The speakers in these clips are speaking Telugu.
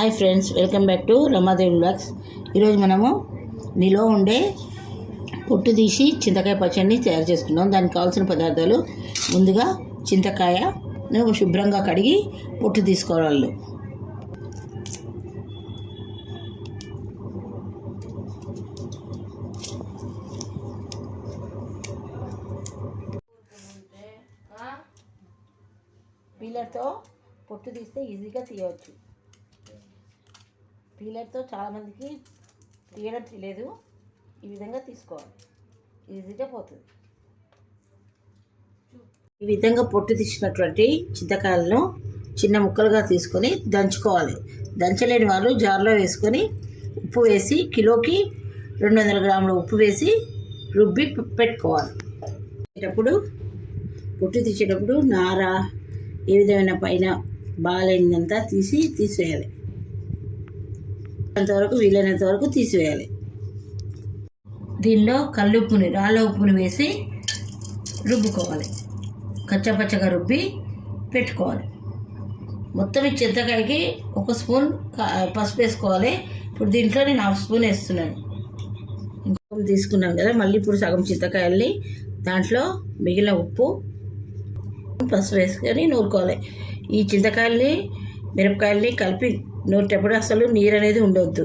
Hi friends welcome back to Ramadevi blogs ఈరోజు మనము నిలో ఉండే పొట్టు తీసి చింతకాయ పచ్చడిని తయారు చేసుకున్నాం దానికి కావాల్సిన పదార్థాలు ముందుగా చింతకాయ శుభ్రంగా కడిగి పొట్టు తీసుకోవాలి. పీలర్తో పొట్టు తీస్తే ఈజీగా తీయవచ్చు. పీలర్తో చాలామందికి తీయడం తెలియదు ఈ విధంగా తీసుకోవాలి. ఈజీగా పోతుంది. ఈ విధంగా పొట్టు తీసినటువంటి చింతకాయలను చిన్న ముక్కలుగా తీసుకొని దంచుకోవాలి. దంచలేని వాళ్ళు జార్లో వేసుకొని ఉప్పు వేసి కిలోకి రెండు వందల గ్రాముల ఉప్పు వేసి రుబ్బి పెట్టుకోవాలి. తీసేటప్పుడు పొట్టు తీసేటప్పుడు నార ఏ విధమైన పైన బాగాలేనిదంతా తీసి తీసేయాలి. అంతవరకు వీలైనంత వరకు తీసివేయాలి. దీనిలో కల్లుప్పుని రాళ్ళ ఉప్పుని వేసి రుబ్బుకోవాలి. కచ్చపచ్చగా రుబ్బి పెట్టుకోవాలి. మొత్తం ఈ చింతకాయకి ఒక స్పూన్ పసుపు వేసుకోవాలి. ఇప్పుడు దీంట్లో నేను హాఫ్ స్పూన్ వేస్తున్నాను. ఇంకొక తీసుకున్నాం కదా మళ్ళీ ఇప్పుడు సగం చింతకాయల్ని దాంట్లో మిగిలిన ఉప్పు పసుపు వేసుకొని నూరుకోవాలి. ఈ చింతకాయల్ని మిరపకాయల్ని కలిపి నూరేటప్పుడు అసలు నీరు అనేది ఉండవద్దు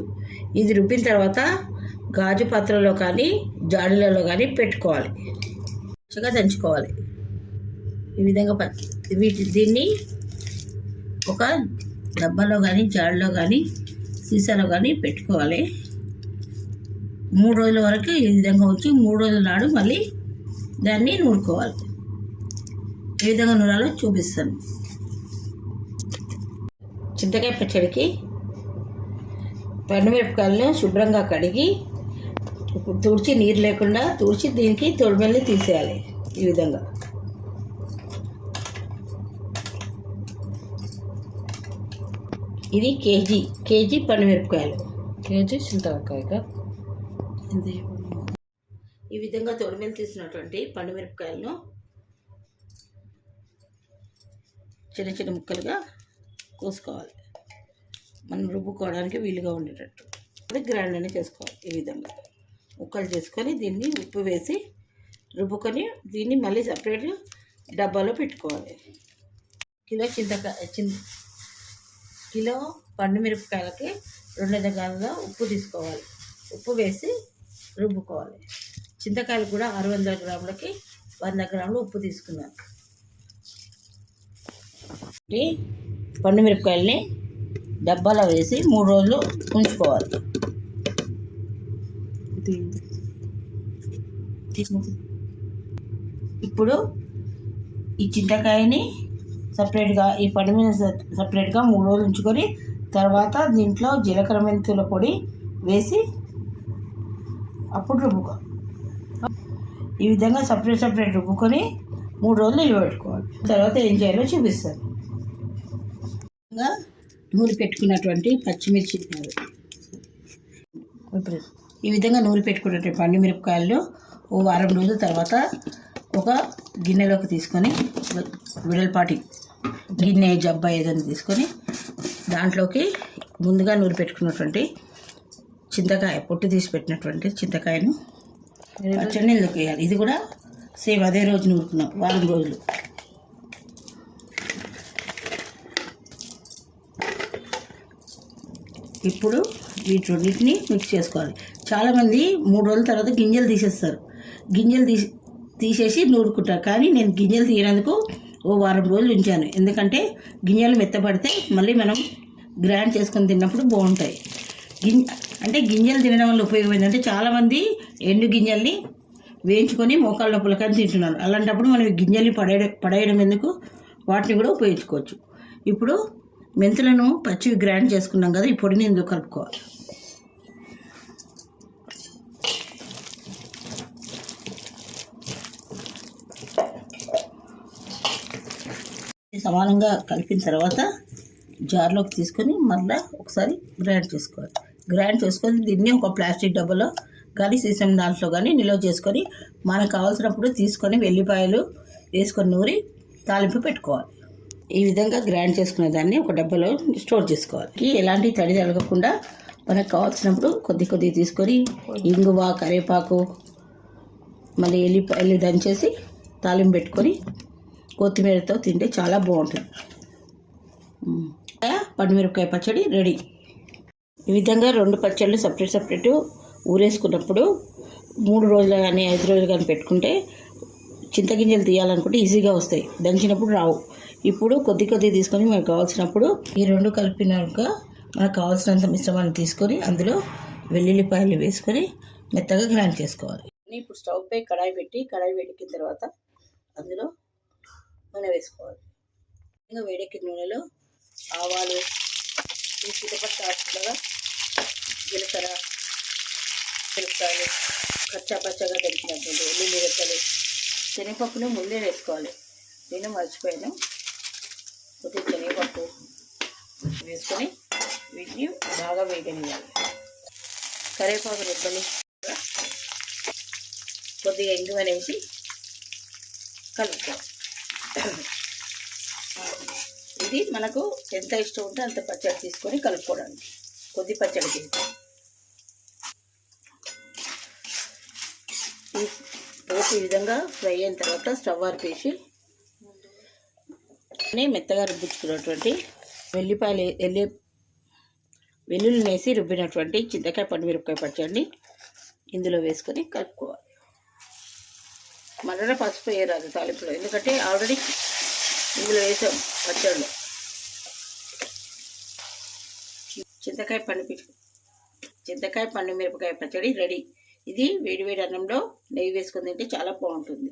ఇది రుబ్బిన తర్వాత గాజు పాత్రలో కానీ జాడీలలో కానీ పెట్టుకోవాలి. మంచిగా దంచుకోవాలి. ఈ విధంగా వీటి దీన్ని ఒక డబ్బాలో కానీ జాడలో కానీ సీసాలో కానీ పెట్టుకోవాలి. మూడు రోజుల వరకు ఈ విధంగా ఉంచి మూడు రోజుల నాడు మళ్ళీ దాన్ని నూరుకోవాలి. ఏ విధంగా నూరాలో చూపిస్తాను. చింతకాయ పచ్చడికి పండుమిరపకాయలను శుభ్రంగా కడిగి ఇప్పుడు తుడిచి నీరు లేకుండా తుడిచి దీనికి తొడిమెల్ని తీసేయాలి ఈ విధంగా. ఇది కేజీ కేజీ పండుమిరపకాయలు. కేజీ చింతకాయ ఈ విధంగా తొడిమెలు తీసినటువంటి పండుమిరపకాయలను చిన్న చిన్న ముక్కలుగా కోసుకోవాలి మనం రుబ్బుకోవడానికి వీలుగా ఉండేటట్టు. ఇప్పుడు గ్రైండ్ అనేది చేసుకోవాలి ఈ విధంగా. ముక్కలు చేసుకొని దీన్ని ఉప్పు వేసి రుబ్బుకొని దీన్ని మళ్ళీ సపరేట్ డబ్బాలో పెట్టుకోవాలి. కిలో చింతకాయ చింత కిలో పండు మిరపకాయలకి రెండు రకాలుగా ఉప్పు తీసుకోవాలి. ఉప్పు వేసి రుబ్బుకోవాలి. చింతకాయలు కూడా ఆరు వందల గ్రాములకి వంద గ్రాములు ఉప్పు తీసుకున్నాను. మిరపకాయల్ని డబ్బాలో వేసి మూడు రోజులు ఉంచుకోవాలి. ఇప్పుడు ఈ చింతకాయని సపరేట్గా ఈ పండు మీద సపరేట్గా మూడు రోజులు ఉంచుకొని తర్వాత దీంట్లో జీలకర్ర మెంతుల పొడి వేసి అప్పుడు రుబ్బుకో. ఈ విధంగా సపరేట్ సపరేట్ రుబ్బుకొని మూడు రోజులు నిలబెట్టుకోవాలి. తర్వాత ఏం చేయాలో చూపిస్తాను. ఇంకా నూరి పెట్టుకున్నటువంటి పచ్చిమిర్చి ఇప్పుడు ఈ విధంగా నూరి పెట్టుకున్నటువంటి పండు మిరపకాయలు ఓ వారం రోజుల తర్వాత ఒక గిన్నెలోకి తీసుకొని విడలపాటి గిన్నె జబ్బా ఏదైనా తీసుకొని దాంట్లోకి ముందుగా నూరి పెట్టుకున్నటువంటి చింతకాయ పొట్టు తీసి పెట్టినటువంటి చింతకాయను పచ్చడి నీళ్ళకి వేయాలి ఇది కూడా సేమ్ అదే రోజు నూరుకున్నాం వారం రోజులు. ఇప్పుడు వీటి మిక్స్ చేసుకోవాలి. చాలామంది మూడు రోజుల తర్వాత గింజలు తీసేస్తారు. గింజలు తీసి తీసేసి నూరుకుంటారు. కానీ నేను గింజలు తీయనందుకు ఓ వారం రోజులు ఉంచాను. ఎందుకంటే గింజలు మెత్తపడితే మళ్ళీ మనం గ్రైండ్ చేసుకొని తిన్నప్పుడు బాగుంటాయి. గిం అంటే గింజలు తినడం వల్ల ఉపయోగం ఏంటంటే చాలామంది ఎండు గింజల్ని వేయించుకొని మోకాళ్ళ నొప్పులకని తింటున్నారు. అలాంటప్పుడు మనం గింజల్ని పడేయడం పడేయడం ఎందుకు? వాటిని కూడా ఉపయోగించుకోవచ్చు. ఇప్పుడు మెంతులను పచ్చివి గ్రైండ్ చేసుకున్నాం కదా ఈ పొడిని ఇందులో కలుపుకోవాలి. సమానంగా కలిపిన తర్వాత జార్లోకి తీసుకొని మళ్ళీ ఒకసారి గ్రైండ్ చేసుకోవాలి. గ్రైండ్ చేసుకొని దీన్ని ఒక ప్లాస్టిక్ డబ్బాలో కానీ సీసం దాంట్లో కానీ నిల్వ చేసుకొని మనకు కావాల్సినప్పుడు తీసుకొని వెల్లిపాయలు వేసుకొని నూరి తాలింపు పెట్టుకోవాలి. ఈ విధంగా గ్రైండ్ చేసుకునే దాన్ని ఒక డబ్బాలో స్టోర్ చేసుకోవాలి. ఎలాంటి తడి తగలకుండా మనకు కావాల్సినప్పుడు కొద్ది కొద్ది తీసుకొని ఇంగువ కరివేపాకు మళ్ళీ ఎల్లి ఎల్లి దంచేసి తాలింపు పెట్టుకొని కొత్తిమీరతో తింటే చాలా బాగుంటుంది. మ్మ్. పండుమిరపకాయ పచ్చడి రెడీ. ఈ విధంగా రెండు పచ్చళ్ళు సపరేట్ సపరేట్ ఊరేసుకున్నప్పుడు మూడు రోజులు కానీ ఐదు రోజులు కానీ పెట్టుకుంటే చింతగింజలు తీయాలనుకుంటే ఈజీగా వస్తాయి. దంచినప్పుడు రావు. ఇప్పుడు కొద్ది కొద్ది తీసుకొని మనకు కావాల్సినప్పుడు ఈ రెండు కలిపినాక మనకు కావాల్సినంత మిశ్రమాన్ని తీసుకొని అందులో వెల్లుల్లిపాయలు వేసుకొని మెత్తగా గ్రైండ్ చేసుకోవాలి. ఇప్పుడు స్టవ్ పై కడాయి పెట్టి కడాయి వేడెక్కిన తర్వాత అందులో నూనె వేసుకోవాలి. ఇంకా వేడెక్కిన నూనెలో ఆవాలు ఈ ఆకులుగా జీలకర్ర మిరపకాయలు కచ్చా పచ్చగా దొరికినటువంటి ఉల్లి రెక్కలు శనగపప్పును ముందే వేసుకోవాలి. నేను మర్చిపోయాను. కొద్దిగా శనగపప్పు వేసుకొని వీటిని బాగా వేగనివ్వాలి. కరివేపాకు రెక్కలు కొద్దిగా ఇంగువ వేసి కలుపుకోవాలి ఇది మనకు ఎంత ఇష్టం ఉంటే అంత పచ్చడి తీసుకొని కలుపుకోవడానికి. కొద్ది పచ్చడి తీసుకొని. ఈ పోపు ఈ విధంగా ఫ్రై అయిన తర్వాత స్టవ్ ఆర్పేసి మెత్తగా రుబ్బుచుకున్నటువంటి వెల్లిపాయలు వెల్లి వెల్లుల్లి వేసి రుబ్బినటువంటి చింతకాయ పండు మిరపకాయ పచ్చడిని ఇందులో వేసుకొని కలుపుకోవాలి. మరణ పసుపు వేయరాదు తాలింపులో. ఎందుకంటే ఆల్రెడీ ఇందులో వేసాం పచ్చడిలో చింతకాయ పండు చింతకాయ పండు మిరపకాయ పచ్చడి రెడీ. ఇది వేడివేడి అన్నంలో నెయ్యి వేసుకుని తింటే చాలా బాగుంటుంది.